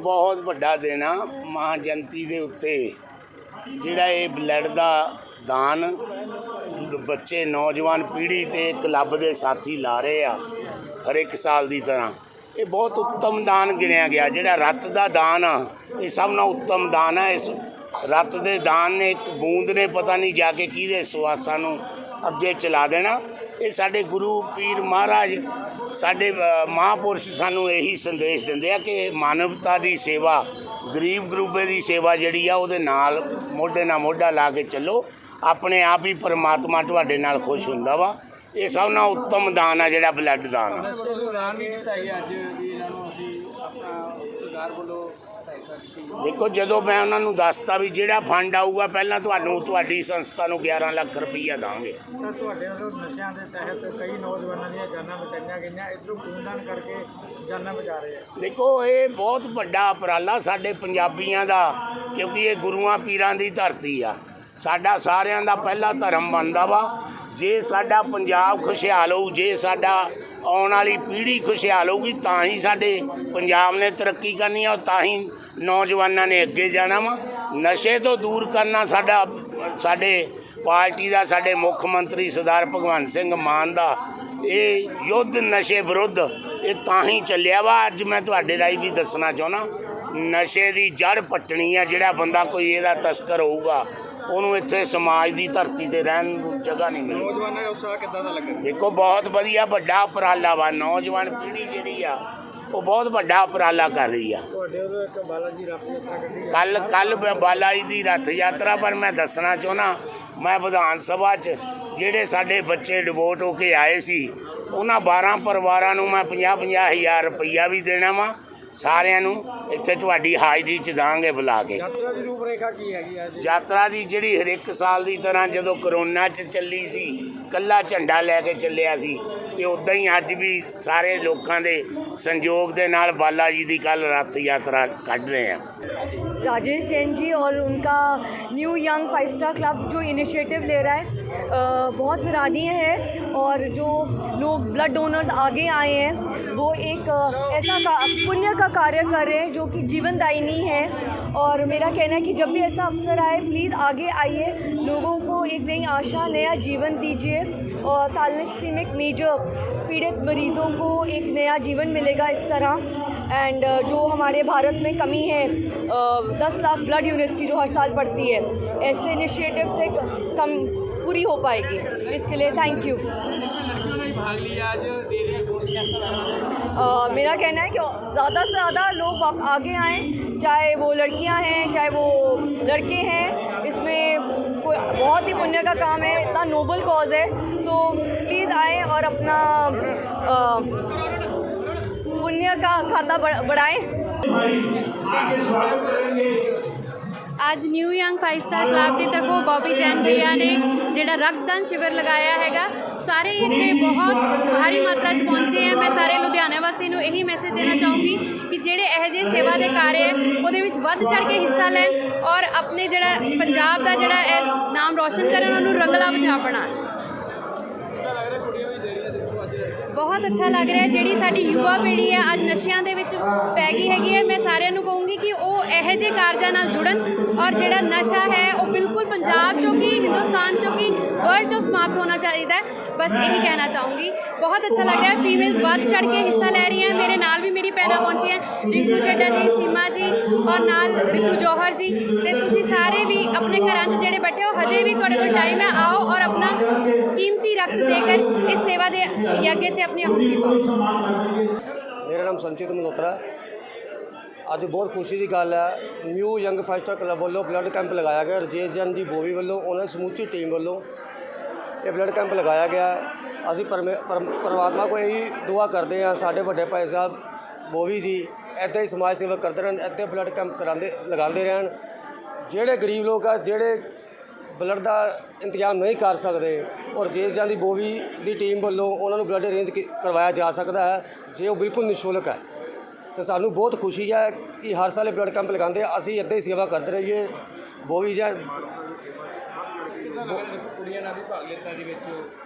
ਬਹੁਤ ਵੱਡਾ ਦਿਨ ਆ ਮਹਾਂ ਜਯੰਤੀ ਦੇ ਉੱਤੇ। ਜਿਹੜਾ ਇਹ ਬਲੱਡ ਦਾ ਦਾਨ ਬੱਚੇ, ਨੌਜਵਾਨ ਪੀੜ੍ਹੀ ਤੇ ਕਲੱਬ ਦੇ ਸਾਥੀ ਲਾ ਰਹੇ ਆ ਹਰ ਇੱਕ ਸਾਲ ਦੀ ਤਰ੍ਹਾਂ। ਇਹ ਬਹੁਤ ਉੱਤਮ ਦਾਨ ਗਿਣਿਆ ਗਿਆ। ਜਿਹੜਾ ਰੱਤ ਦਾ ਦਾਨ ਆ, ਇਹ ਸਭ ਨਾਲ ਉੱਤਮ ਦਾਨ ਆ। ਇਸ ਰੱਤ ਦੇ ਦਾਨ ਨੇ ਇੱਕ ਬੂੰਦ ਨੇ ਪਤਾ ਨਹੀਂ ਜਾ ਕੇ ਕਿਹਦੇ ਸਵਾਸਾਂ ਨੂੰ ਅੱਗੇ ਚਲਾ ਦੇਣਾ। ਇਹ ਸਾਡੇ ਗੁਰੂ ਪੀਰ ਮਹਾਰਾਜ ਸਾਡੇ ਅ, ਮਹਾਂਪੁਰਸ਼ ਸਾਨੂੰ ਇਹੀ ਸੰਦੇਸ਼ ਦਿੰਦੇ ਆ ਕਿ ਮਾਨਵਤਾ ਦੀ ਸੇਵਾ ਗਰੀਬ ਗਰੂਬੇ ਦੀ ਸੇਵਾ ਜਿਹੜੀ ਆ ਉਹਦੇ ਨਾਲ ਮੋਢੇ ਨਾਲ ਮੋਢਾ ਲਾ ਕੇ ਚੱਲੋ। ਆਪਣੇ ਆਪ ਹੀ ਪਰਮਾਤਮਾ ਤੁਹਾਡੇ ਨਾਲ ਖੁਸ਼ ਹੁੰਦਾ ਵਾ। ਇਹ ਸਭ ਨਾਲ ਉੱਤਮ ਦਾਨ ਆ ਜਿਹੜਾ ਬਲੱਡ ਦਾਨ ਆ। ਸੋ ਐਲਾਨ ਵੀ ਅੱਜ ਵੀ ਇਹਨਾਂ ਨੂੰ ਅਸੀਂ ਆਪਣਾ ਸਰਕਾਰ ਵੱਲੋਂ ਦੇਖੋ ਜਦੋਂ ਮੈਂ ਉਹਨਾਂ ਨੂੰ ਦੱਸਤਾ ਵੀ ਜਿਹੜਾ ਫੰਡ ਆਊਗਾ ਪਹਿਲਾਂ ਤੁਹਾਨੂੰ ਤੁਹਾਡੀ ਸੰਸਥਾ ਨੂੰ 11 ਲੱਖ ਰੁਪਈਆ ਦਾਂਗੇ। ਤਾਂ ਤੁਹਾਡੇ ਵੱਲੋਂ ਨਸ਼ਿਆਂ ਦੇ ਤਹਿਤ ਕਈ ਨੌਜਵਾਨਾਂ ਦੀਆਂ ਜਾਨਾਂ ਬਚਾਈਆਂ ਗਈਆਂ ਇਧਰੋਂ ਖੂਨਦਾਨ ਕਰਕੇ ਜਾਨਾਂ ਬਚਾ ਰਹੇ ਆ। ਦੇਖੋ ਇਹ ਬਹੁਤ ਵੱਡਾ ਉਪਰਾਲਾ ਸਾਡੇ ਪੰਜਾਬੀਆਂ ਦਾ ਕਿਉਂਕਿ ਇਹ ਗੁਰੂਆਂ ਪੀਰਾਂ ਦੀ ਧਰਤੀ ਆ। ਸਾਡਾ ਸਾਰਿਆਂ ਦਾ ਪਹਿਲਾ ਧਰਮ ਬਣਦਾ ਵਾ। ਜੇ ਸਾਡਾ ਪੰਜਾਬ ਖੁਸ਼ਹਾਲ ਹੋਊ, ਜੇ ਸਾਡਾ ਆਉਣ ਵਾਲੀ ਪੀੜ੍ਹੀ ਖੁਸ਼ਹਾਲ ਹੋਊਗੀ, ਤਾਂ ਹੀ ਸਾਡੇ ਪੰਜਾਬ ਨੇ ਤਰੱਕੀ ਕਰਨੀ ਆ ਤਾਂ ਹੀ ਨੌਜਵਾਨਾਂ ਨੇ ਅੱਗੇ ਜਾਣਾ ਵਾ। ਨਸ਼ੇ ਤੋਂ ਦੂਰ ਕਰਨਾ ਸਾਡਾ, ਸਾਡੇ ਪਾਰਟੀ ਦਾ, ਸਾਡੇ ਮੁੱਖ ਮੰਤਰੀ ਸਰਦਾਰ ਭਗਵੰਤ ਸਿੰਘ ਮਾਨ ਦਾ, ਇਹ ਯੁੱਧ ਨਸ਼ੇ ਵਿਰੁੱਧ, ਇਹ ਤਾਂ ਹੀ ਚੱਲਿਆ ਵਾ। ਅੱਜ ਮੈਂ ਤੁਹਾਡੇ ਰਾਹੀਂ ਵੀ ਦੱਸਣਾ ਚਾਹੁੰਦਾ, ਨਸ਼ੇ ਦੀ ਜੜ ਪੱਟਣੀ ਆ, ਜਿਹੜਾ ਬੰਦਾ ਕੋਈ ਇਹਦਾ ਤਸਕਰ ਹੋਊਗਾ ਉਹਨੂੰ ਇੱਥੇ ਸਮਾਜ ਦੀ ਧਰਤੀ ਤੇ ਰਹਿਣ ਨੂੰ ਜਗ੍ਹਾ ਨਹੀਂ ਮਿਲੇਗੀ ਨੌਜਵਾਨਾਂ ਦਾ ਉਤਸ਼ਾਹ ਕਿੱਦਾਂ ਦਾ ਲੱਗਾ? ਦੇਖੋ ਬਹੁਤ ਵਧੀਆ ਵੱਡਾ ਉਪਰਾਲਾ ਵਾ। ਨੌਜਵਾਨ ਪੀੜ੍ਹੀ ਜਿਹੜੀ ਆ ਉਹ ਬਹੁਤ ਵੱਡਾ ਉਪਰਾਲਾ ਕਰ ਰਹੀ ਆ। ਤੁਹਾਡੇ ਇੱਕ ਬਾਲਾ ਜੀ ਰੱਥ ਯਾਤਰਾ ਕੱਢੀ। ਆ ਕੱਲ ਕੱਲ ਬਾਲਾ ਜੀ ਦੀ ਰੱਥ ਯਾਤਰਾ ਪਰ ਮੈਂ ਦੱਸਣਾ ਚਾਹੁੰਦਾ ਮੈਂ ਵਿਧਾਨ ਸਭਾ 'ਚ ਜਿਹੜੇ ਸਾਡੇ ਬੱਚੇ ਡਿਵੋਟ ਹੋ ਕੇ ਆਏ ਸੀ ਉਹਨਾਂ 12 ਪਰਿਵਾਰਾਂ ਨੂੰ ਮੈਂ 50 50 ਹਜ਼ਾਰ ਰੁਪਈਆ ਵੀ ਦੇਣਾ ਵਾ। ਸਾਰਿਆਂ ਨੂੰ ਇੱਥੇ ਤੁਹਾਡੀ ਹਾਜ਼ਰੀ 'ਚ ਦਾਂਗੇ ਬੁਲਾ ਕੇ ਯਾਤਰਾ ਦੀ ਰੂਪਰੇਖਾ ਕੀ ਹੈਗੀ ਅੱਜ ਯਾਤਰਾ ਦੀ ਜਿਹੜੀ ਹਰ ਇੱਕ ਸਾਲ ਦੀ ਤਰ੍ਹਾਂ ਜਦੋਂ ਕਰੋਨਾ 'ਚ ਚੱਲੀ ਸੀ ਕੱਲਾ ਝੰਡਾ ਲੈ ਕੇ ਚੱਲਿਆ ਸੀ ਤੇ ਉਦਾਂ ਹੀ ਅੱਜ ਵੀ ਸਾਰੇ ਲੋਕਾਂ ਦੇ ਸੰਯੋਗ ਦੇ ਨਾਲ ਬਾਲਾ ਜੀ ਦੀ ਕੱਲ ਰੱਥ ਯਾਤਰਾ ਕੱਢ ਰਹੇ ਆ राजेश जैन जी और उनका new young five star club जो इनिशिएटिव ले रहा है अ, बहुत सराहनीय है और जो लोग ब्लड डोनर्स आगे आए हैं वो एक ऐसा का, पुण्य का कार्य कर रहे हैं जो कि जीवनदायिनी है। और मेरा कहना है कि जब भी ऐसा अवसर आए प्लीज़ आगे आइए। लोगों को एक नई आशा नया जीवन दीजिए। और ताल्लिक सीमिक मेजर पीड़ित मरीज़ों को एक नया जीवन मिलेगा इस तरह। एंड जो हमारे भारत में कमी है दस लाख ब्लड यूनिट्स की जो हर साल बढ़ती है ऐसे इनिशिएटिव से कम पूरी हो पाएगी। इसके लिए थैंक यू भाग लिया आज आ, मेरा कहना है कि ज़्यादा से ज़्यादा लोग आगे आएँ चाहे वो लड़कियाँ हैं चाहे वो लड़के हैं। इसमें कोई बहुत ही पुण्य का काम है इतना नोबल कॉज है। सो प्लीज़ आएँ और अपना पुण्य का खाता बढ़ाएँ। आज new young five star club की तरफ़ बॉबी जैन भैया ने ਜਿਹੜਾ ਰਕਤਦਾਨ ਸ਼ਿਵਰ ਲਗਾਇਆ ਹੈਗਾ, ਸਾਰੇ ਇੱਥੇ ਬਹੁਤ ਭਾਰੀ ਮਾਤਰਾ 'ਚ ਪਹੁੰਚੇ ਹੈ ਮੈਂ ਸਾਰੇ ਲੁਧਿਆਣਾ ਵਾਸੀ ਨੂੰ ਇਹੀ ਮੈਸੇਜ ਦੇਣਾ ਚਾਹੂੰਗੀ ਕਿ ਜਿਹੜੇ ਇਹੋ ਜਿਹੇ ਸੇਵਾ ਦੇ ਕਾਰਜ ਹੈ ਉਹਦੇ ਵਿੱਚ ਵੱਧ ਚੜ ਕੇ ਹਿੱਸਾ ਲੈਣ ਔਰ ਆਪਣੇ ਜਿਹੜਾ ਪੰਜਾਬ ਦਾ ਜਿਹੜਾ ਇਹ ਨਾਮ ਰੋਸ਼ਨ ਕਰਨ, ਉਹਨੂੰ ਰੰਗਲਾ ਪੰਜਾਬ ਬਣਾਉਣ। ਬਹੁਤ ਅੱਛਾ ਲੱਗ ਰਿਹਾ ਜਿਹੜੀ ਸਾਡੀ ਯੁਵਾ ਪੀੜ੍ਹੀ ਹੈ, ਅੱਜ ਨਸ਼ਿਆਂ ਦੇ ਵਿੱਚ ਪੈ ਗਈ ਹੈਗੀ ਹੈ। ਮੈਂ ਸਾਰਿਆਂ ਨੂੰ ਕਹੂੰਗੀ ਕਿ ਉਹ ਇਹੋ ਜਿਹੇ ਕਾਰਜਾਂ ਨਾਲ ਜੁੜਨ ਔਰ ਜਿਹੜਾ ਨਸ਼ਾ ਹੈ, ਉਹ ਬਿਲਕੁਲ ਪੰਜਾਬ ਚੋਂ ਕੀ ਹਿੰਦੁਸਤਾਨ ਚੋਂ ਕੀ ਵਰਲਡ ਚੋਂ ਸਮਾਪਤ ਹੋਣਾ ਚਾਹੀਦਾ ਬਸ ਇਹੀ ਕਹਿਣਾ ਚਾਹੂੰਗੀ। ਬਹੁਤ ਅੱਛਾ ਲੱਗ ਰਿਹਾ ਫੀਮੇਲਸ ਵੱਧ ਚੜ ਕੇ ਹਿੱਸਾ ਲੈ ਰਹੀਆਂ ਮੇਰੇ ਨਾਲ ਵੀ ਮੇਰੀ ਭੈਣਾਂ ਪਹੁੰਚੀਆਂ ਰਿੰਕੂ ਚੱਡਾ ਜੀ, ਸੀਮਾ ਜੀ ਔਰ ਨਾਲ ਰਿਤੂ ਜੋਹਰ ਜੀ। ਤੇ ਤੁਸੀਂ ਸਾਰੇ ਵੀ ਆਪਣੇ ਘਰਾਂ 'ਚ ਜਿਹੜੇ ਬੈਠੇ ਹੋ, ਹਜੇ ਵੀ ਤੁਹਾਡੇ ਕੋਲ ਟਾਈਮ ਹੈ। ਆਓ ਔਰ ਆਪਣਾ ਕੀਮਤੀ ਰਕਤ ਕਰ ਇਸ ਸੇਵਾ ਦੇ ਯੱਗ 'ਚ ਆਪਣੀ ਮੇਰਾ ਨਾਮ ਸੰਚਿਤ ਮਲਹੋਤਰਾ ਅੱਜ ਬਹੁਤ ਖੁਸ਼ੀ ਦੀ ਗੱਲ ਹੈ। New young five star club ਵੱਲੋਂ ਬਲੱਡ ਕੈਂਪ ਲਗਾਇਆ ਗਿਆ। ਰਜੇਸ਼ ਜਨ ਜੀ ਬੋਵੀ ਵੱਲੋਂ ਉਹਨਾਂ ਦੀ ਸਮੁੱਚੀ ਟੀਮ ਵੱਲੋਂ ਇਹ ਬਲੱਡ ਕੈਂਪ ਲਗਾਇਆ ਗਿਆ। ਅਸੀਂ ਪਰਮੇ- ਪਰਮ- ਪਰਮਾਤਮਾ ਕੋਲ ਇਹੀ ਦੁਆ ਕਰਦੇ ਹਾਂ। ਸਾਡੇ ਵੱਡੇ ਭਾਈ ਸਾਹਿਬ ਬੋਵੀ ਜੀ ਇੱਦਾਂ ਹੀ ਸਮਾਜ ਸੇਵਾ ਕਰਦੇ ਰਹਿਣ ਇੱਦਾਂ ਬਲੱਡ ਕੈਂਪ ਕਰਾਉਂਦੇ ਲਗਾਉਂਦੇ ਰਹਿਣ। ਜਿਹੜੇ ਗਰੀਬ ਲੋਕ ਆ ਜਿਹੜੇ ਬਲੱਡ ਦਾ ਇੰਤਜ਼ਾਮ ਨਹੀਂ ਕਰ ਸਕਦੇ ਔਰ ਰਜੇਸ਼ ਜਨ ਦੀ ਬੋਵੀ ਦੀ ਟੀਮ ਵੱਲੋਂ ਉਹਨਾਂ ਨੂੰ ਬਲੱਡ ਅਰੇਂਜ ਕੀ- ਕਰਵਾਇਆ ਜਾ ਸਕਦਾ ਹੈ ਜੇ ਉਹ ਬਿਲਕੁਲ ਨਿਸ਼ੁਲਕ ਹੈ। ਤੇ ਸਾਨੂੰ ਬਹੁਤ ਖੁਸ਼ੀ ਹੈ ਕਿ ਹਰ ਸਾਲ ਇਹ ਬਲੱਡ ਕੈਂਪ ਲਗਾਉਂਦੇ ਆ ਅਸੀਂ ਇੱਦਾਂ ਹੀ ਸੇਵਾ ਕਰਦੇ ਰਹੀਏ। ਬੋਵੀ ਜਾਂ ਕੁੜੀਆਂ ਨਾਲ ਵੀ ਭਾਗ ਲਿੱਤਾ ਦੇ ਵਿੱਚ?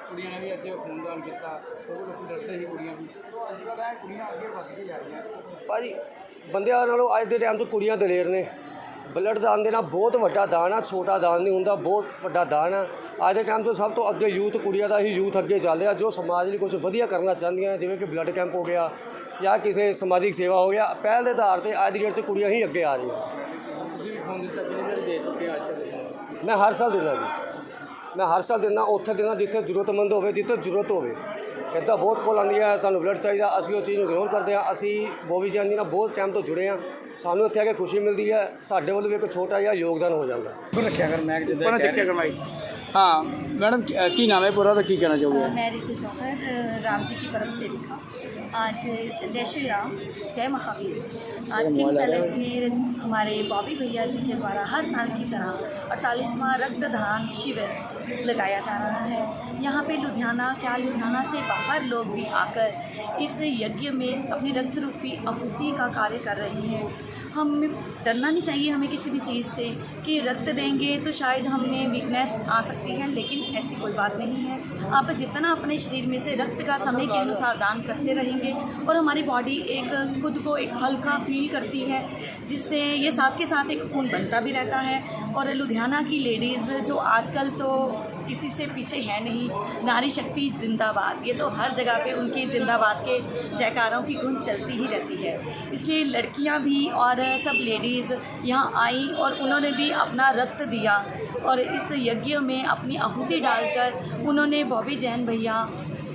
ਕੁੜੀਆਂ ਨੇ ਵੀ ਅੱਜ ਖੂਨਦਾਨ ਕੀਤਾ ਉਹ ਲੋਕ ਡਰਦੇ ਸੀ ਕੁੜੀਆਂ ਵੀ ਅੱਜ ਕੱਲ੍ਹ ਇਹ ਕੁੜੀਆਂ ਅੱਗੇ ਵੱਧ ਕੇ ਜਾ ਰਹੀਆਂ। ਭਾਜੀ ਬੰਦਿਆਂ ਨਾਲੋਂ ਅੱਜ ਦੇ ਟਾਈਮ 'ਚ ਕੁੜੀਆਂ ਦਲੇਰ ਨੇ। ਬਲੱਡ ਦਾਨ ਦੇਣਾ ਬਹੁਤ ਵੱਡਾ ਦਾਨ ਆ, ਛੋਟਾ ਦਾਨ ਨਹੀਂ ਹੁੰਦਾ, ਬਹੁਤ ਵੱਡਾ ਦਾਨ ਆ। ਅੱਜ ਦੇ ਟਾਈਮ 'ਚ ਸਭ ਤੋਂ ਅੱਗੇ ਯੂਥ, ਕੁੜੀਆਂ ਦਾ ਹੀ ਯੂਥ ਅੱਗੇ ਚੱਲ ਰਿਹਾ, ਜੋ ਸਮਾਜ ਲਈ ਕੁਝ ਵਧੀਆ ਕਰਨਾ ਚਾਹੁੰਦੀਆਂ ਜਿਵੇਂ ਕਿ ਬਲੱਡ ਕੈਂਪ ਹੋ ਗਿਆ ਜਾਂ ਕਿਸੇ ਸਮਾਜਿਕ ਸੇਵਾ ਹੋ ਗਿਆ, ਪਹਿਲ ਦੇ ਆਧਾਰ ਤੇ ਅੱਜ ਦੀ ਡੇਟ 'ਚ ਕੁੜੀਆਂ ਹੀ ਅੱਗੇ ਆ ਰਹੀਆਂ। ਤੁਸੀਂ ਵੀ ਖੂਨ ਦਿੱਤਾ ਕਿੰਨੇ ਵਾਰੀ ਦੇ ਚੁੱਕੇ ਅੱਜ ਮੈਂ ਹਰ ਸਾਲ ਦਿੰਦਾ ਜੀ। ਮੈਂ ਹਰ ਸਾਲ ਦਿੰਦਾ, ਉੱਥੇ ਦਿੰਦਾ ਜਿੱਥੇ ਜ਼ਰੂਰਤਮੰਦ ਹੋਵੇ, ਜਿੱਥੇ ਜ਼ਰੂਰਤ ਹੋਵੇ। ਇੱਦਾਂ ਬਹੁਤ ਕੋਲ ਆਉਂਦੀਆਂ ਸਾਨੂੰ ਬਲੱਡ ਚਾਹੀਦਾ ਅਸੀਂ ਉਹ ਚੀਜ਼ ਨੂੰ ਗ੍ਰਹਿਣ ਕਰਦੇ ਹਾਂ ਅਸੀਂ ਬੋਬੀ ਜਾਨ ਜੀ ਨਾਲ ਬਹੁਤ ਟਾਈਮ ਤੋਂ ਜੁੜੇ ਹਾਂ ਸਾਨੂੰ ਇੱਥੇ ਆ ਕੇ ਖੁਸ਼ੀ ਮਿਲਦੀ ਹੈ ਸਾਡੇ ਵੱਲੋਂ ਵੀ ਇੱਕ ਛੋਟਾ ਜਿਹਾ ਯੋਗਦਾਨ ਹੋ ਜਾਂਦਾ ਉੱਪਰ ਰੱਖਿਆ ਕਰ ਮੈਂ ਜਿੱਦਾਂ ਬਣਾ ਚੱਕਿਆ ਕਰਵਾਈ ਹਾਂ मैडम क्या- की नाम है पूरा तो की कहना चाहोगे मैं रितु जौहर अ, राम जी की परम सेविका आज जय श्री राम जय महावीर। आज किंग पैलेस में हमारे बॉबी भैया जी के द्वारा हर साल की तरह अड़तालीसवां रक्तदान शिविर लगाया जा रहा है। यहाँ पे लुधियाना क्या लुधियाना से बाहर लोग भी आकर इस यज्ञ में अपनी रक्त रूपी आहुति का कार्य कर रहे हैं। हम डरना नहीं चाहिए हमें किसी भी चीज़ से कि रक्त देंगे तो शायद हमें वीकनेस आ सकती है, लेकिन ऐसी कोई बात नहीं है। आप जितना अपने शरीर में से रक्त का समय के अनुसार दान करते रहेंगे और हमारी बॉडी एक खुद को एक हल्का फील करती है, जिससे ये साथ के साथ एक खून बनता भी रहता है। और लुधियाना की लेडीज़ जो आजकल तो किसी से पीछे है नहीं। नारी शक्ति जिंदाबाद। ये तो हर जगह पे उनकी जिंदाबाद के जयकारों की धुन चलती ही रहती है। इसलिए लड़कियाँ भी और सब लेडीज़ यहाँ आई और उन्होंने भी अपना रक्त दिया और इस यज्ञ में अपनी आहुति डालकर उन्होंने बॉबी जैन भैया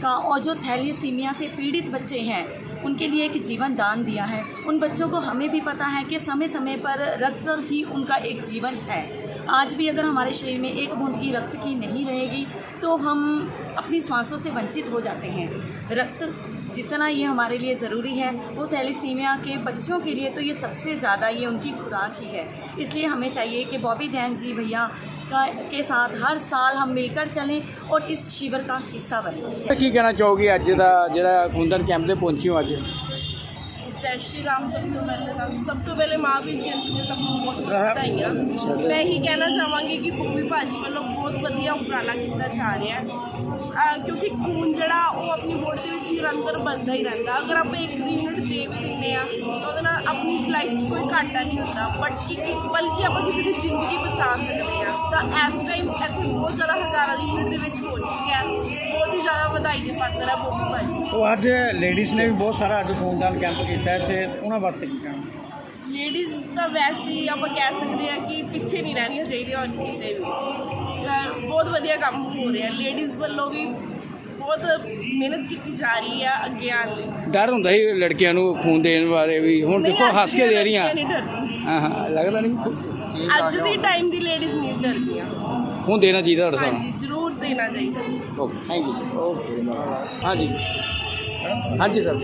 का और जो थैलीसीमिया से पीड़ित बच्चे हैं, उनके लिए एक जीवन दान दिया है। उन बच्चों को हमें भी पता है कि समय समय पर रक्त ही उनका एक जीवन है। आज भी अगर हमारे शरीर में एक बूंद की रक्त की नहीं रहेगी तो हम अपनी सांसों से वंचित हो जाते हैं रक्त जितना ये हमारे लिए ज़रूरी है वो थैलीसीमिया के बच्चों के लिए तो ये सबसे ज़्यादा ये उनकी खुराक ही है इसलिए हमें चाहिए कि बॉबी जैन जी भैया का के साथ हर साल हम मिलकर चलें और इस शिविर का हिस्सा बनें ਕੀ ਕਹਿਣਾ ਚਾਹੋਗੇ ਅੱਜ ਦਾ ਜਿਹੜਾ ਖੂਨਦਾਨ ਕੈਂਪ ਤੇ ਪਹੁੰਚੀ ਹੋ ਅੱਜ ਜੈ ਸ਼੍ਰੀ ਰਾਮ ਸਭ ਤੋਂ ਪਹਿਲੇ ਤਾਂ ਸਭ ਤੋਂ ਪਹਿਲੇ ਮਹਾਂਵੀਰ ਜਯੰਤੀ ਦੇ ਸਭ ਨੂੰ ਬਹੁਤ ਬਹੁਤ ਵਧਾਈਆਂ ਮੈਂ ਇਹੀ ਕਹਿਣਾ ਚਾਹਾਂਗੀ ਕਿ ਭੂਮੀ ਭਾਜੀ ਵੱਲੋਂ ਬਹੁਤ ਵਧੀਆ ਉਪਰਾਲਾ ਕੀਤਾ ਜਾ ਰਿਹਾ ਹੈ ਕਿਉਂਕਿ ਖੂਨ ਜਿਹੜਾ ਉਹ ਆਪਣੀ ਬੋਡੀ ਦੇ ਵਿੱਚ ਨਿਰੰਤਰ ਬਣਦਾ ਹੀ ਰਹਿੰਦਾ ਅਗਰ ਆਪਾਂ ਇੱਕ ਯੂਨਿਟ ਦੇ ਵੀ ਦਿੰਦੇ ਆ ਤਾਂ ਉਹਦੇ ਨਾਲ ਆਪਣੀ ਲਾਈਫ 'ਚ ਕੋਈ ਘਾਟਾ ਨਹੀਂ ਹੁੰਦਾ ਬਟ ਕਿ ਬਲਕਿ ਆਪਾਂ ਕਿਸੇ ਦੀ ਜ਼ਿੰਦਗੀ ਬਚਾ ਸਕਦੇ ਆ ਤਾਂ ਇਸ ਟਾਈਮ ਇੱਥੇ ਬਹੁਤ ਜ਼ਿਆਦਾ ਹਜ਼ਾਰਾਂ ਦੀ ਯੂਨਿਟ ਦੇ ਵਿੱਚ ਹੋ ਚੁੱਕਿਆ ਵਧਾਈ ਦੇ ਪਾਤਰ ਹੈ ਭੂਮੀ ਭਾਜੀ ਉਹ ਅੱਜ ਲੇਡੀਜ਼ ਨੇ ਵੀ ਬਹੁਤ ਸਾਰਾ ਅੱਜ ਖੂਨਦਾਨ ਕੈਂਪ ਕੀਤਾ ਇੱਥੇ ਤੇ ਉਹਨਾਂ ਵਾਸਤੇ ਕੀ ਕਹਿਣਾ? ਲੇਡੀਜ਼ ਤਾਂ ਵੈਸੇ ਹੀ ਆਪਾਂ ਕਹਿ ਸਕਦੇ ਆ ਕਿ ਪਿੱਛੇ ਨਹੀਂ ਰਹਿਣੀਆਂ ਚਾਹੀਦੀਆਂ ਹੁਣ ਕਿਤੇ ਵੀ। ਤਾਂ ਬਹੁਤ ਵਧੀਆ ਕੰਮ ਹੋ ਰਿਹਾ। ਲੇਡੀਜ਼ ਵੱਲੋਂ ਵੀ ਬਹੁਤ ਮਿਹਨਤ ਕੀਤੀ ਜਾ ਰਹੀ ਆ ਅੱਗੇ ਆਉਣ ਲਈ। ਡਰ ਹੁੰਦਾ ਸੀ ਲੜਕੀਆਂ ਨੂੰ ਖੂਨ ਦੇਣ ਬਾਰੇ ਵੀ। ਹੁਣ ਨਹੀਂ, ਦੇਖੋ ਅੱਜ ਹੱਸ ਕੇ ਦੀਆਂ ਦੇ ਰਹੀਆਂ। ਲੜਕੀਆਂ ਨਹੀਂ ਡਰਦੀਆਂ। ਹਾਂ ਹਾਂ ਲੱਗਦਾ ਨਹੀਂ ਅੱਜ ਦੀ ਟਾਈਮ ਦੀ ਲੇਡੀਜ਼ ਨਹੀਂ ਡਰਦੀਆਂ। ਖੂਨ ਦੇਣਾ ਚਾਹੀਦਾ ਤੁਹਾਡੇ ਹਾਂਜੀ ਜ਼ਰੂਰ ਦੇਣਾ ਚਾਹੀਦਾ। ਓਕੇ ਥੈਂਕ ਯੂ ਓਕੇ ਹਾਂਜੀ। ਹਾਂਜੀ ਸਰ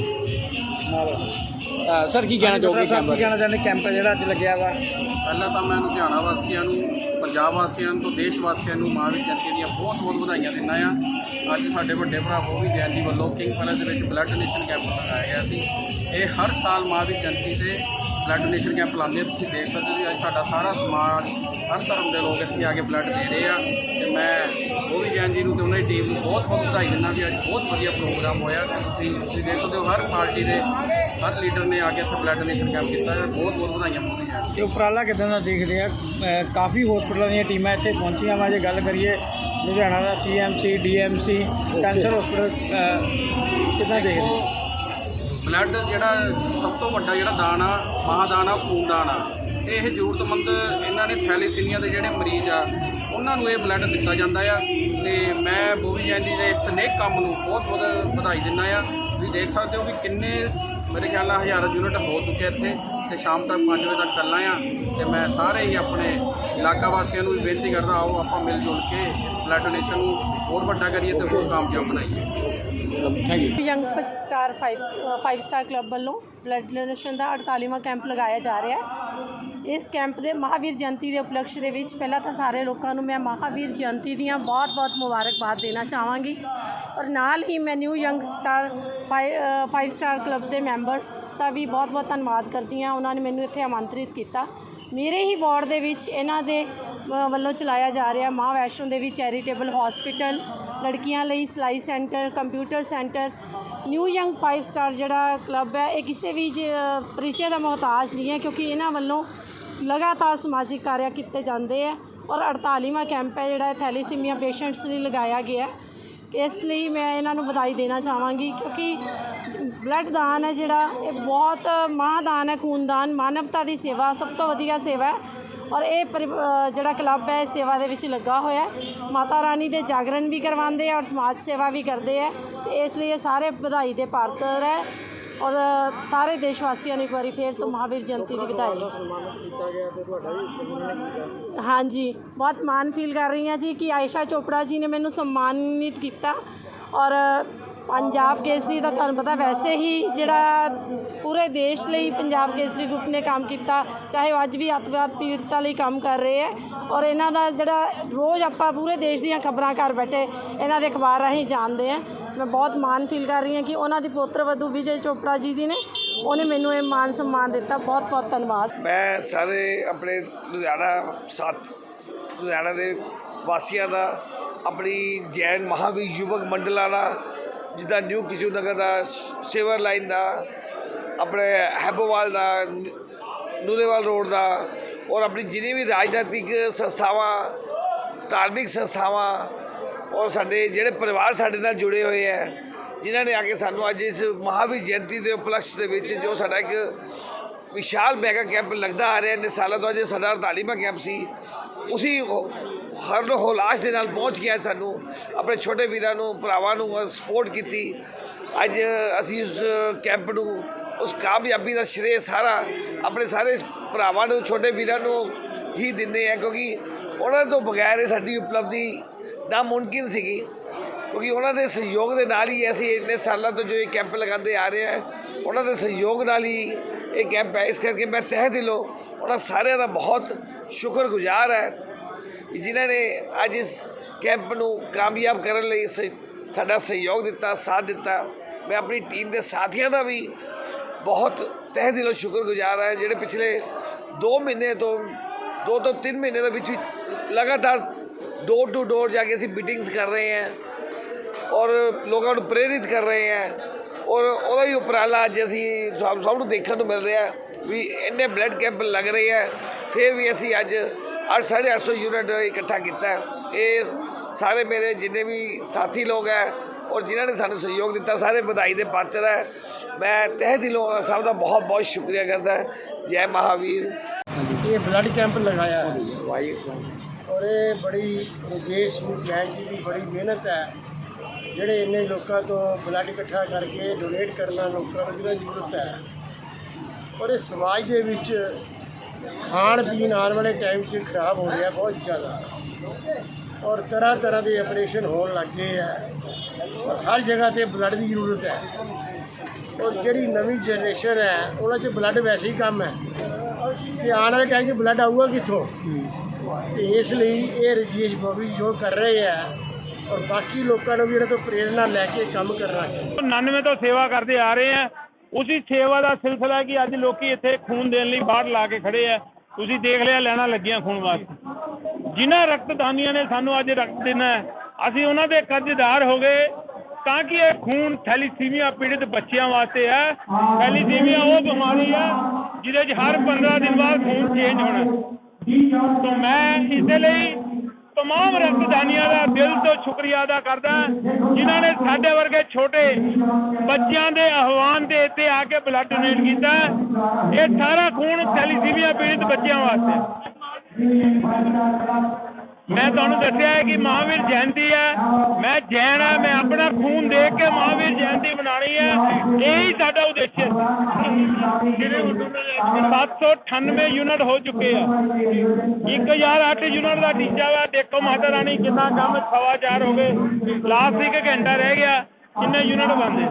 ਅ, ਸਰ ਕੀ ਕਹਿਣਾ ਚਾਹੋਗੇ ਸਾਹਿਬ ਕੀ ਕਹਿਣਾ ਚਾਹੁੰਦੇ? ਕੈਂਪ ਜਿਹੜਾ ਅੱਜ ਲੱਗਿਆ ਵਾ। ਪਹਿਲਾਂ ਤਾਂ ਮੈਂ ਲੁਧਿਆਣਾ ਵਾਸੀਆਂ ਨੂੰ ਪੰਜਾਬ ਵਾਸੀਆਂ ਨੂੰ ਤੇ ਦੇਸ਼ ਵਾਸੀਆਂ ਨੂੰ ਮਹਾਵੀਰ ਜਯੰਤੀ ਦੀਆਂ ਬਹੁਤ ਬਹੁਤ ਵਧਾਈਆਂ ਦਿੰਦਾ ਆ ਅੱਜ ਸਾਡੇ ਵੱਡੇ ਭਰਾ ਬੋਵੀ ਜੈਨ ਜੀ ਵੱਲੋਂ ਕਿੰਗ ਪੈਲੇਸ ਦੇ ਵਿੱਚ ਬਲੱਡ ਡੋਨੇਸ਼ਨ ਕੈਂਪ ਲਗਾਇਆ ਗਿਆ ਸੀ। ਇਹ ਹਰ ਸਾਲ ਮਹਾਵੀਰ ਜਯੰਤੀ ਤੇ ਬਲੱਡ ਡੋਨੇਸ਼ਨ ਕੈਂਪ ਲਾਉਂਦੇ ਆ। ਤੁਸੀਂ ਦੇਖ ਸਕਦੇ ਹੋ ਜੀ ਅੱਜ ਸਾਡਾ ਸਾਰਾ ਸਮਾਜ ਹਰ ਧਰਮ ਦੇ ਲੋਕ ਇੱਥੇ ਆ ਕੇ ਬਲੱਡ ਦੇ ਰਹੇ ਆ। ਤੇ ਮੈਂ ਬੋਵੀ ਜੈਨ ਜੀ ਨੂੰ ਤੇ ਉਹਨਾਂ ਦੀ ਟੀਮ ਨੂੰ ਬਹੁਤ ਬਹੁਤ ਵਧਾਈ ਦਿੰਦਾ ਵੀ ਅੱਜ ਬਹੁਤ ਵਧੀਆ ਪ੍ਰੋਗਰਾਮ ਹੋਇਆ। ਤੁਸੀਂ ਤੁਸੀਂ ਦੇਖ ਸਕਦੇ ਹੋ ਹਰ ਪਾਰਟੀ ਦੇ ਹਰ ਲੀਡਰ ਨੇ ਆ ਕੇ ਇੱਥੇ ਬਲੱਡ ਡੋਨੇਸ਼ਨ ਕੈਂਪ ਕੀਤਾ ਹੈ। ਬਹੁਤ ਬਹੁਤ ਵਧਾਈਆਂ ਜੈਨ ਇਹ ਉਪਰਾਲਾ ਕਿਦਾਂ ਦਾ ਦੇਖਦੇ ਆ? ਕਾਫੀ ਹਸਪੀਟਲਾਂ ਦੀਆਂ ਟੀਮਾਂ ਇੱਥੇ ਪਹੁੰਚੀਆਂ ਵਾ। ਜੇ ਗੱਲ ਕਰੀਏ ਲੁਧਿਆਣਾ ਦਾ ਸੀਐਮਸੀ ਡੀਐਮਸੀ ਕੈਂਸਰ ਹਸਪੀਟਲ ਕਿਦਾਂ ਦੇਖਦੇ? ਬਲੱਡ ਜਿਹੜਾ ਸਭ ਤੋਂ ਵੱਡਾ ਜਿਹੜਾ ਦਾਨ ਆ ਮਹਾਦਾਨ ਆ ਖੂਨਦਾਨ ਆ। ਤੇ ਇਹ ਜ਼ਰੂਰਤਮੰਦ ਇਹਨਾਂ ਨੇ ਥੈਲੀਸੀਮੀਆ ਦੇ ਜਿਹੜੇ ਮਰੀਜ਼ ਆ ਉਹਨਾਂ ਨੂੰ ਇਹ ਬਲੱਡ ਦਿੱਤਾ ਜਾਂਦਾ ਆ ਤੇ ਮੈਂ ਬੋਵੀ ਜੈਨ ਜੀ ਦੇ ਇਸ ਨੇਕ ਕੰਮ ਨੂੰ ਬਹੁਤ ਬਹੁਤ ਵਧਾਈ ਦਿੰਦਾ ਆ। ਤੁਸੀਂ ਦੇਖ ਸਕਦੇ ਹੋ ਵੀ ਕਿੰਨੇ ਮੇਰੇ ਖਿਆਲ ਨਾਲ ਹਜ਼ਾਰਾਂ ਯੂਨਿਟ ਹੋ ਚੁੱਕੇ ਇੱਥੇ ਤੇ ਸ਼ਾਮ ਤੱਕ 5 ਵਜੇ ਤੱਕ ਚੱਲਣਾ ਆ ਤੇ ਮੈਂ ਸਾਰੇ ਹੀ ਆਪਣੇ ਇਲਾਕਾ ਵਾਸੀਆਂ ਨੂੰ ਵੀ ਬੇਨਤੀ ਕਰਦਾ ਆਓ ਆਪਾਂ ਮਿਲ ਜੁਲ ਕੇ ਇਸ ਬਲੱਡ ਡੋਨੇਸ਼ਨ ਨੂੰ ਹੋਰ ਵੱਡਾ ਕਰੀਏ ਤੇ ਹੋਰ ਕਾਮਯਾਬ ਬਣਾਈਏ। Thank you young star 5 5 star club ਵੱਲੋਂ ਬਲੱਡ ਡੋਨੇਸ਼ਨ ਦਾ 48ਵਾਂ ਕੈਂਪ ਲਗਾਇਆ ਜਾ ਰਿਹਾ ਹੈ। ਇਸ ਕੈਂਪ ਦੇ ਮਹਾਵੀਰ ਜਯੰਤੀ ਦੇ ਉਪਲਕਸ਼ ਦੇ ਵਿੱਚ ਪਹਿਲਾਂ ਤਾਂ ਸਾਰੇ ਲੋਕਾਂ ਨੂੰ ਮੈਂ ਮਹਾਵੀਰ ਜਯੰਤੀ ਦੀਆਂ ਬਹੁਤ-ਬਹੁਤ ਮੁਬਾਰਕਬਾਦ ਦੇਣਾ ਚਾਹਾਂਗੀ ਔਰ ਨਾਲ ਹੀ ਮੈਂ new young star 5 star club ਦੇ ਮੈਂਬਰਸ ਦਾ ਵੀ ਬਹੁਤ-ਬਹੁਤ ਧੰਨਵਾਦ ਕਰਦੀ ਹਾਂ। ਉਹਨਾਂ ਨੇ ਮੈਨੂੰ ਇੱਥੇ ਆਮੰਤਰਿਤ ਕੀਤਾ। ਮੇਰੇ ਹੀ ਵਾਰਡ ਦੇ ਵਿੱਚ ਇਹਨਾਂ ਦੇ ਵੱਲੋਂ ਚਲਾਇਆ ਜਾ ਰਿਹਾ ਮਾਂ ਵੈਸ਼ਨੋ ਦੇਵੀ ਚੈਰੀਟੇਬਲ ਹਸਪੀਟਲ, ਲੜਕੀਆਂ ਲਈ ਸਿਲਾਈ centre, computer centre, new young 5 star ਜਿਹੜਾ ਕਲੱਬ ਹੈ, ਇਹ ਕਿਸੇ ਵੀ ਜ- ਪਰਿਚੈ ਦਾ ਮੁਹਤਾਜ ਨਹੀਂ ਹੈ ਕਿਉਂਕਿ ਇਹਨਾਂ ਵੱਲੋਂ ਲਗਾਤਾਰ ਸਮਾਜਿਕ ਕਾਰਿਆ ਕੀਤੇ ਜਾਂਦੇ ਹੈ ਔਰ 48ਵਾਂ ਕੈਂਪ ਹੈ ਜਿਹੜਾ ਥੈਲੀਸੀਮੀਆ ਪੇਸ਼ੈਂਟਸ ਲਈ ਲਗਾਇਆ ਗਿਆ ਹੈ। ਇਸ ਲਈ ਮੈਂ ਇਹਨਾਂ ਨੂੰ ਵਧਾਈ ਦੇਣਾ ਚਾਹਾਂਗੀ ਕਿਉਂਕਿ ਬਲੱਡ ਦਾਨ ਹੈ ਜਿਹੜਾ, ਇਹ ਬਹੁਤ ਮਹਾਦਾਨ ਹੈ ਖੂਨਦਾਨ ਮਾਨਵਤਾ ਦੀ ਸੇਵਾ ਸਭ ਤੋਂ ਵਧੀਆ ਸੇਵਾ ਹੈ। ਔਰ ਇਹ ਪਰਿ- ਜਿਹੜਾ ਕਲੱਬ ਹੈ, ਇਸ ਸੇਵਾ ਦੇ ਵਿੱਚ ਲੱਗਾ ਹੋਇਆ ਮਾਤਾ ਰਾਣੀ ਦੇ ਜਾਗਰਣ ਵੀ ਕਰਵਾਉਂਦੇ ਆ ਔਰ ਸਮਾਜ ਸੇਵਾ ਵੀ ਕਰਦੇ ਆ। ਤੇ ਇਸ ਲਈ ਇਹ ਸਾਰੇ ਵਧਾਈ ਦੇ ਪਾਤਰ ਹੈ। ਔਰ ਸਾਰੇ ਦੇਸ਼ ਵਾਸੀਆਂ ਨੂੰ ਇੱਕ ਵਾਰੀ ਫੇਰ ਤੋਂ ਮਹਾਵੀਰ ਜਯੰਤੀ ਦੀ ਵਧਾਈ। ਹਾਂਜੀ, ਬਹੁਤ ਮਾਣ ਫੀਲ ਕਰ ਰਹੀ ਹਾਂ ਜੀ ਕਿ ਆਇਸ਼ਾ ਚੋਪੜਾ ਜੀ ਨੇ ਮੈਨੂੰ ਸਨਮਾਨਿਤ ਕੀਤਾ ਔਰ ਪੰਜਾਬ ਕੇਸਰੀ ਦਾ ਤੁਹਾਨੂੰ ਪਤਾ ਵੈਸੇ ਹੀ ਜਿਹੜਾ ਪੂਰੇ ਦੇਸ਼ ਲਈ ਪੰਜਾਬ ਕੇਸਰੀ ਗਰੁੱਪ ਨੇ ਕੰਮ ਕੀਤਾ, ਚਾਹੇ ਉਹ ਅੱਜ ਵੀ ਅੱਤਵਾਦ ਪੀੜਤਾਂ ਲਈ ਕੰਮ ਕਰ ਰਹੇ ਹੈ ਔਰ ਇਹਨਾਂ ਦਾ ਜਿਹੜਾ ਰੋਜ਼ ਆਪਾਂ ਪੂਰੇ ਦੇਸ਼ ਦੀਆਂ ਖਬਰਾਂ ਘਰ ਬੈਠੇ ਇਹਨਾਂ ਦੇ ਅਖਬਾਰ ਰਾਹੀਂ ਜਾਣਦੇ ਆ ਮੈਂ ਬਹੁਤ ਮਾਣ ਫੀਲ ਕਰ ਰਹੀ ਹਾਂ ਕਿ ਉਹਨਾਂ ਦੀ ਪੁੱਤਰ ਵਧੂ ਵਿਜੇ ਚੋਪੜਾ ਜੀ ਦੀ ਨੇ, ਉਹਨੇ ਮੈਨੂੰ ਇਹ ਮਾਨ ਸਨਮਾਨ ਦਿੱਤਾ। ਬਹੁਤ ਬਹੁਤ ਧੰਨਵਾਦ। ਮੈਂ ਸਾਰੇ ਆਪਣੇ ਲੁਧਿਆਣਾ ਸਾਥ, ਲੁਧਿਆਣਾ ਦੇ ਵਾਸੀਆਂ ਦਾ, ਆਪਣੀ ਜੈਨ ਮਹਾਵੀਰ ਯੁਵਕ ਮੰਡਲਾਂ ਦਾ ਜਿੱਦਾਂ ਨਿਊ ਕਿਸ਼ੂ ਨਗਰ ਦਾ ਸੇਵਰ ਲਾਈਨ ਦਾ, ਆਪਣੇ ਹੈਬੋਵਾਲ ਦਾ ਨ- ਨੂਰੇਵਾਲ ਰੋਡ ਦਾ, ਔਰ ਆਪਣੀ ਜਿੰਨੀ ਵੀ ਰਾਜਨੀਤਿਕ ਸੰਸਥਾਵਾਂ, ਧਾਰਮਿਕ ਸੰਸਥਾਵਾਂ, ਔਰ ਸਾਡੇ ਜਿਹੜੇ ਪਰਿਵਾਰ ਸਾਡੇ ਨਾਲ ਜੁੜੇ ਹੋਏ ਹੈ, ਜਿਨ੍ਹਾਂ ਨੇ ਆ ਕੇ ਸਾਨੂੰ ਅੱਜ ਇਸ ਮਹਾਵੀਰ ਜਯੰਤੀ ਦੇ ਉਪਲਕਸ਼ ਦੇ ਵਿੱਚ ਜੋ ਸਾਡਾ ਇੱਕ ਵਿਸ਼ਾਲ ਮੈਗਾ ਕੈਂਪ ਲੱਗਦਾ ਆ ਰਿਹਾ, ਇੰਨੇ ਸਾਲਾਂ ਤੋਂ ਅੱਜ ਸਾਡਾ 48ਵਾਂ ਕੈਂਪ ਸੀ, ਉਸੇ ਹਰ ਹੌਲਾਸ਼ ਦੇ ਨਾਲ ਪਹੁੰਚ ਗਿਆ ਸਾਨੂੰ। ਆਪਣੇ ਛੋਟੇ ਵੀਰਾਂ ਨੂੰ, ਭਰਾਵਾਂ ਨੂੰ ਸਪੋਰਟ ਕੀਤੀ। ਅੱਜ ਅਸੀਂ ਉਸ ਕੈਂਪ ਨੂੰ, ਉਸ ਕਾਮਯਾਬੀ ਦਾ ਸ਼੍ਰੇ ਸਾਰਾ ਆਪਣੇ ਸਾਰੇ ਭਰਾਵਾਂ ਨੂੰ, ਛੋਟੇ ਵੀਰਾਂ ਨੂੰ ਹੀ ਦਿੰਦੇ ਆ ਕਿਉਂਕਿ ਉਹਨਾਂ ਤੋਂ ਬਗੈਰ ਇਹ ਸਾਡੀ ਉਪਲਬਧੀ ਨਾਮੁਮਕਿਨ ਸੀਗੀ। ਕਿਉਂਕਿ ਉਹਨਾਂ ਦੇ ਸਹਿਯੋਗ ਦੇ ਨਾਲ ਹੀ ਅਸੀਂ ਇੰਨੇ ਸਾਲਾਂ ਤੋਂ ਜੋ ਇਹ ਕੈਂਪ ਲਗਾਉਂਦੇ ਆ ਰਹੇ ਹਾਂ, ਉਹਨਾਂ ਦੇ ਸਹਿਯੋਗ ਨਾਲ ਹੀ ਇਹ ਕੈਂਪ ਹੈ। ਇਸ ਕਰਕੇ ਮੈਂ ਤਹਿ ਦਿਲੋਂ ਉਹਨਾਂ ਸਾਰਿਆਂ ਦਾ ਬਹੁਤ ਸ਼ੁਕਰਗੁਜ਼ਾਰ ਹੈ। ਜਿਨ੍ਹਾਂ ਨੇ ਅੱਜ ਇਸ ਕੈਂਪ ਨੂੰ ਕਾਮਯਾਬ ਕਰਨ ਲਈ ਸ- ਸਾਡਾ ਸਹਿਯੋਗ ਦਿੱਤਾ, ਸਾਥ ਦਿੱਤਾ। ਮੈਂ ਆਪਣੀ ਟੀਮ ਦੇ ਸਾਥੀਆਂ ਦਾ ਵੀ ਬਹੁਤ ਤਹਿ ਦਿਲੋਂ ਸ਼ੁਕਰਗੁਜ਼ਾਰ ਹਾਂ, ਜਿਹੜੇ ਪਿਛਲੇ 2 ਮਹੀਨੇ ਤੋਂ 2 ਤੋਂ 3 ਮਹੀਨੇ ਦੇ ਵਿੱਚ ਲਗਾਤਾਰ ਡੋਰ ਟੂ ਡੋਰ ਜਾ ਕੇ ਅਸੀਂ ਮੀਟਿੰਗਸ ਕਰ ਰਹੇ ਹਾਂ ਔਰ ਲੋਕਾਂ ਨੂੰ ਪ੍ਰੇਰਿਤ ਕਰ ਰਹੇ ਹਾਂ। ਔਰ ਉਹਦਾ ਹੀ ਉਪਰਾਲਾ ਅੱਜ ਅਸੀਂ ਸਭ ਸਭ ਨੂੰ ਦੇਖਣ ਨੂੰ ਮਿਲ ਰਿਹਾ ਵੀ ਇੰਨੇ ਬਲੱਡ ਕੈਂਪ ਲੱਗ ਰਹੇ ਹੈ। ਫਿਰ ਵੀ ਅਸੀਂ ਅੱਜ 850 ਯੂਨਿਟ ਇਕੱਠਾ ਕੀਤਾ। ਹੈ। ਇਹ ਸਾਰੇ ਮੇਰੇ ਜਿੰਨੇ ਵੀ ਸਾਥੀ ਲੋਕ ਹੈ ਔਰ ਜਿਨ੍ਹਾਂ ਨੇ ਸਾਨੂੰ ਸਹਿਯੋਗ ਦਿੱਤਾ ਸਾਰੇ ਵਧਾਈ ਦੇ ਪਾਤਰ ਹੈ। ਮੈਂ ਤਹਿ ਦਿਲੋਂ ਸਭ ਦਾ ਬਹੁਤ ਬਹੁਤ ਸ਼ੁਕਰੀਆ ਕਰਦਾ ਜੈ ਮਹਾਵੀਰ। ਇਹ ਬਲੱਡ ਕੈਂਪ ਲਗਾਇਆ ਹੈ। ਔਰ ਇਹ ਬੜੀ ਰਜੇਸ਼ ਜੈਨ ਜੀ ਦੀ ਬੜੀ ਮਿਹਨਤ ਹੈ। ਜਿਹੜੇ ਇੰਨੇ ਲੋਕਾਂ ਤੋਂ ਬਲੱਡ ਇਕੱਠਾ ਕਰਕੇ ਡੋਨੇਟ ਕਰਨਾ ਲੋਕਾਂ ਨੂੰ ਜਿਹਨਾਂ ਜ਼ਰੂਰਤ ਹੈ। ਔਰ ਇਹ ਸਮਾਜ ਦੇ ਵਿੱਚ ਖਾਣ ਪੀਣ ਆਉਣ ਵਾਲੇ ਟਾਈਮ 'ਚ ਖਰਾਬ ਹੋ ਰਿਹਾ ਬਹੁਤ ਜ਼ਿਆਦਾ। ਔਰ ਤਰ੍ਹਾਂ ਤਰ੍ਹਾਂ ਦੇ ਆਪਰੇਸ਼ਨ ਹੋਣ ਲੱਗੇ ਹੈ ਹਰ ਜਗ੍ਹਾ ਤੇ ਬਲੱਡ ਦੀ ਜ਼ਰੂਰਤ ਹੈ। ਔਰ ਜਿਹੜੀ ਨਵੀਂ ਜਨਰੇਸ਼ਨ ਹੈ, ਉਹਨਾਂ 'ਚ ਬਲੱਡ ਵੈਸੇ ਹੀ ਕੰਮ ਹੈ। ਤੇ ਆਉਣ ਵਾਲੇ ਟਾਈਮ 'ਚ ਬਲੱਡ ਆਊਗਾ ਕਿੱਥੋਂ? ਤੇ ਇਸ ਲਈ ਇਹ ਰਜੇਸ਼ ਬੋਬੀ ਜੋ ਕਰ ਰਹੇ ਆ, ਔਰ ਬਾਕੀ ਲੋਕਾਂ ਨੂੰ ਵੀ ਇਹਨਾਂ ਤੋਂ ਪ੍ਰੇਰਣਾ ਲੈ ਕੇ ਕੰਮ ਕਰਨਾ ਚਾਹੀਦਾ। 99 ਤੋਂ ਸੇਵਾ ਕਰਦੇ ਆ ਰਹੇ ਆ। ਉਸੇ ਸੇਵਾ ਦਾ ਸਿਲਸਿਲਾ ਕਿ ਅੱਜ ਲੋਕੀ ਇੱਥੇ ਖੂਨ ਦੇਣ ਲਈ ਬਾਹਰ ਲਾ ਕੇ ਖੜੇ ਆ। ਤੁਸੀਂ ਦੇਖ ਲਿਆ, ਲੈਣਾ ਲੱਗੀਆਂ ਖੂਨ ਵਾਸਤੇ। ਜਿਨ੍ਹਾਂ ਰਕਤਦਾਨੀਆਂ ਨੇ ਸਾਨੂੰ ਅੱਜ ਰਕਤ ਦੇਣਾ ਅਸੀਂ ਉਹਨਾਂ ਦੇ ਕਰਜ਼ਦਾਰ ਹੋ ਗਏ ਤਾਂ ਕਿ ਇਹ ਖੂਨ ਥੈਲੀਸੀਮੀਆ ਪੀੜਿਤ ਬੱਚਿਆਂ ਵਾਸਤੇ ਹੈ। ਥੈਲੀਸੀਮੀਆ ਉਹ ਬਿਮਾਰੀ ਹੈ ਜਿਹਦੇ 'ਚ ਹਰ 15 ਦਿਨ ਬਾਅਦ ਖੂਨ ਚੇਂਜ ਹੋਣਾ। ਤਾਂ ਮੈਂ ਇਸੇ ਲਈ ਤਮਾਮ ਰਕਤਦਾਨੀਆਂ ਦਾ ਦਿਲ ਤੋਂ ਸ਼ੁਕਰੀਆ ਅਦਾ ਕਰਦਾ ਜਿਨ੍ਹਾਂ ਨੇ ਸਾਡੇ ਵਰਗੇ ਛੋਟੇ ਬੱਚਿਆਂ ਦੇ ਆਹਵਾਨ ਦੇ ਉੱਤੇ ਆ ਕੇ ਬਲੱਡ ਡੋਨੇਟ ਕੀਤਾ ਇਹ ਸਾਰਾ ਖੂਨ ਥੈਲੀਸੀਮੀਆ ਪੀੜਿਤ ਬੱਚਿਆਂ ਵਾਸਤੇ ਮੈਂ ਤੁਹਾਨੂੰ ਦੱਸਿਆ ਹੈ ਕਿ ਮਹਾਵੀਰ ਜਯੰਤੀ ਹੈ। ਮੈਂ ਜੈਨ ਹਾਂ, ਮੈਂ ਆਪਣਾ ਖੂਨ ਦੇ ਕੇ ਮਹਾਵੀਰ ਜਯੰਤੀ ਮਨਾਣੀ ਹੈ। ਇਹ ਹੀ ਸਾਡਾ ਉਦੇਸ਼ ਹੈ। 798 ਯੂਨਿਟ ਹੋ ਚੁੱਕੇ ਆ। 1008 ਯੂਨਿਟ ਦਾ ਟੀਚਾ ਵਾ। ਦੇਖੋ ਮਾਤਾ ਰਾਣੀ, ਕਿੰਨਾ ਕੰਮ ਸਵਾ ਚਾਰ ਹੋ ਗਏ। ਲਾਸਟ ਇੱਕ ਘੰਟਾ ਰਹਿ ਗਿਆ। ਕਿੰਨੇ ਯੂਨਿਟ ਬਣਦੇ?